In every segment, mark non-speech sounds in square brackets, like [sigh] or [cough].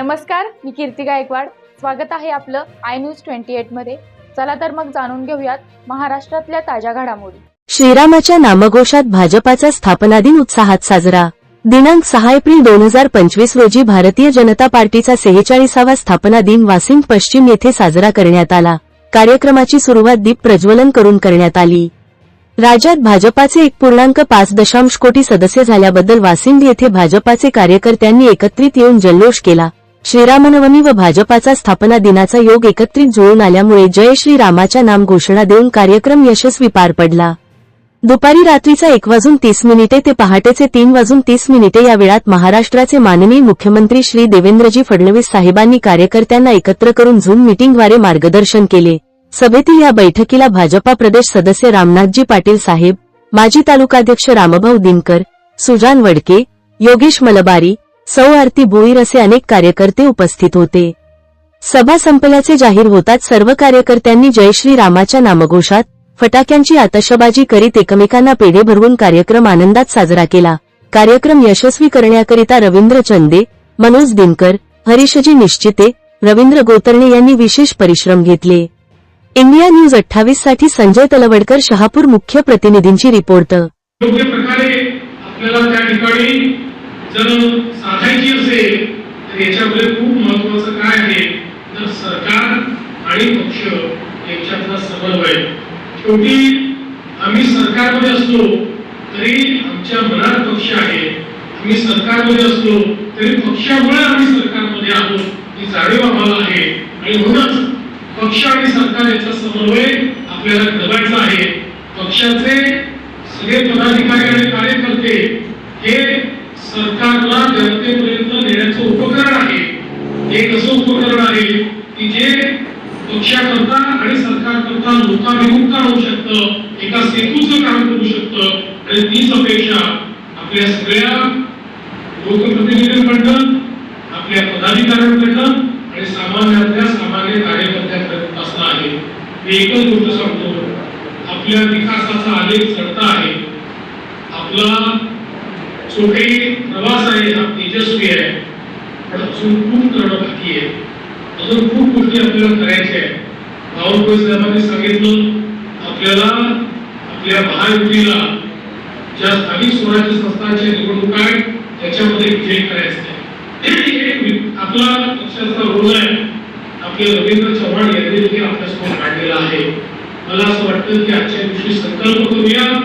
नमस्कार मी कीर्ती गायकवाड. स्वागत आहे आपलं आय न्यूज ट्वेंटी एटमध्ये. चला तर मग जाणून घेऊयात महाराष्ट्रातल्या ताज्या घडामोडी. श्रीरामाच्या नामघोषात भाजपाचा स्थापना दिन उत्साहात साजरा. दिनांक सहा एप्रिल दोन हजार पंचवीस रोजी भारतीय जनता पार्टीचा सेहेचाळीसावा स्थापना दिन वासिंग पश्चिम येथे साजरा करण्यात आला. कार्यक्रमाची सुरुवात दीप प्रज्वलन करून करण्यात आली. राज्यात भाजपाचे एक पूर्णांक पाच दशांश कोटी सदस्य झाल्याबद्दल वासिंद येथे भाजपाचे कार्यकर्त्यांनी एकत्रित येऊन जल्लोष केला. श्रीरामनवमी व भाजपाचा स्थापना दिनाचा योग एकत्रित जुळून आल्यामुळे जय श्रीरामाच्या नाम घोषणा देऊन कार्यक्रम यशस्वी पार पडला. दुपारी रात्रीचा एक वाजून तीस मिनिटे ते पहाटेचे तीन वाजून तीस मिनिटे या वेळात महाराष्ट्राचे माननीय मुख्यमंत्री श्री देवेंद्रजी फडणवीस साहेबांनी कार्यकर्त्यांना एकत्र करून झूम मीटिंगद्वारे मार्गदर्शन केले. सभेतील या बैठकीला भाजपा प्रदेश सदस्य रामनाथजी पाटील साहेब माजी तालुकाध्यक्ष रामभाऊ दिनकर सुजान वडके योगेश मलबारी सौ आरती भोईर असे अनेक कार्यकर्ते उपस्थित होते. सभा संपल्याचे जाहीर होताच सर्व कार्यकर्त्यांनी जयश्री रामाच्या नामघोषात फटाक्यांची आतषबाजी करीत एकमेकांना पेढे भरवून कार्यक्रम आनंदात साजरा केला. कार्यक्रम यशस्वी करण्याकरिता रवींद्र चंदे मनोज दिनकर हरीशजी निश्चिते रवींद्र गोतर्णे यांनी विशेष परिश्रम घेतले. इंडिया न्यूज अठ्ठावीससाठी संजय तलवडकर शहापूर मुख्य प्रतिनिधींची रिपोर्ट. जर साधायची असेल तर याच्यामध्ये खूप महत्वाचं काय आहे? तर सरकार आणि पक्ष यांच्यातला समन्वय शेवटी आम्ही सरकारमध्ये असलो तरी आमच्या मनात पक्ष आहे. आम्ही सरकारमध्ये असलो तरी पक्षामुळे आम्ही सरकारमध्ये आहोत ही जाणीव आम्हाला आहे. आणि म्हणूनच पक्ष आणि सरकार याचा समन्वय आपल्याला करायचा आहे. पक्षाचे सगळे पदाधिकारी आणि कार्यकर्ते हे सरकारला जनतेपर्यंत नेण्याचं उपकरण आहे. एक असं उपकरण आहे? की जे पक्षाकरता आणि सरकारकरता लोकाभिमुख होऊ शकतं एका सेतूचं काम करू शकतं आणि तीच अपेक्षा आपल्या सगळ्या लोकप्रतिनिधींकडनं आपल्या पदाधिकाऱ्यांकडनं आणि सामान्यातल्या सामान्य कार्यकर्त्यांकडे असणं आहे. मी एकच गोष्ट सांगतो. आपल्या विकासाचा आलेख चढता आहे. आपला काही प्रवास आहे हा तेजस्वी आहे. पण अजून खूप करणं बाकी आहे. अजून खूप गोष्टी आपल्याला करायच्या आहेत बावनकुळे साहेबांनी सांगितलं, आपल्याला, आपल्या महायुतीला ज्या स्थानिक स्वराज्य संस्थांच्या निवडणूक आहेत त्याच्यामध्ये विजय करायचा आहे. [clears throat] आपला पक्षाचा रोल आहे. आपले रवींद्र चव्हाण यांनी देखील आपल्यासमोर मांडलेला आहे. मला असं वाटतं की आजच्या दिवशी संकल्प करूया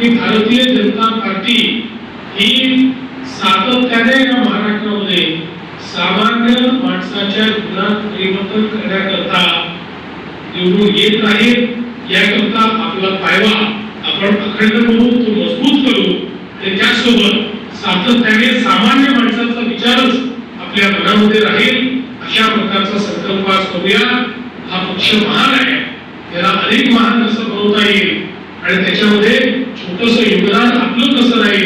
की भारतीय जनता पार्टी ही सातत्याने या महाराष्ट्रामध्ये सामान्य माणसाच्या जीवनात परिवर्तन करण्याकरता निवडून येत नाही याकरता आपला पायवा आपण अखंड करू तो मजबूत करू. त्याच्यासोबत सातत्याने सामान्य माणसाचा विचारच आपल्या मनामध्ये राहील. अशा प्रकारचा संकल्प आज करूया. हा पक्ष महान आहे. त्याला अधिक महान कसं बनवता येईल. आणि त्याच्यामध्ये छोटस योगदान आपलं कसं राहील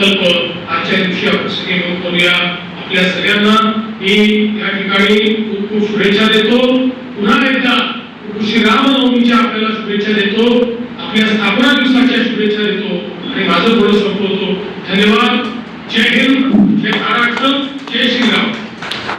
संकल्प आजच्या दिवशी आपण सगळे करूया. आपल्या सगळ्यांना मी या ठिकाणी खूप खूप शुभेच्छा देतो. पुन्हा एकदा श्री रामनवमीच्या आपल्याला शुभेच्छा देतो. आपल्या स्थापना दिवसाच्या शुभेच्छा देतो. आणि माझं थोडं संपवतो.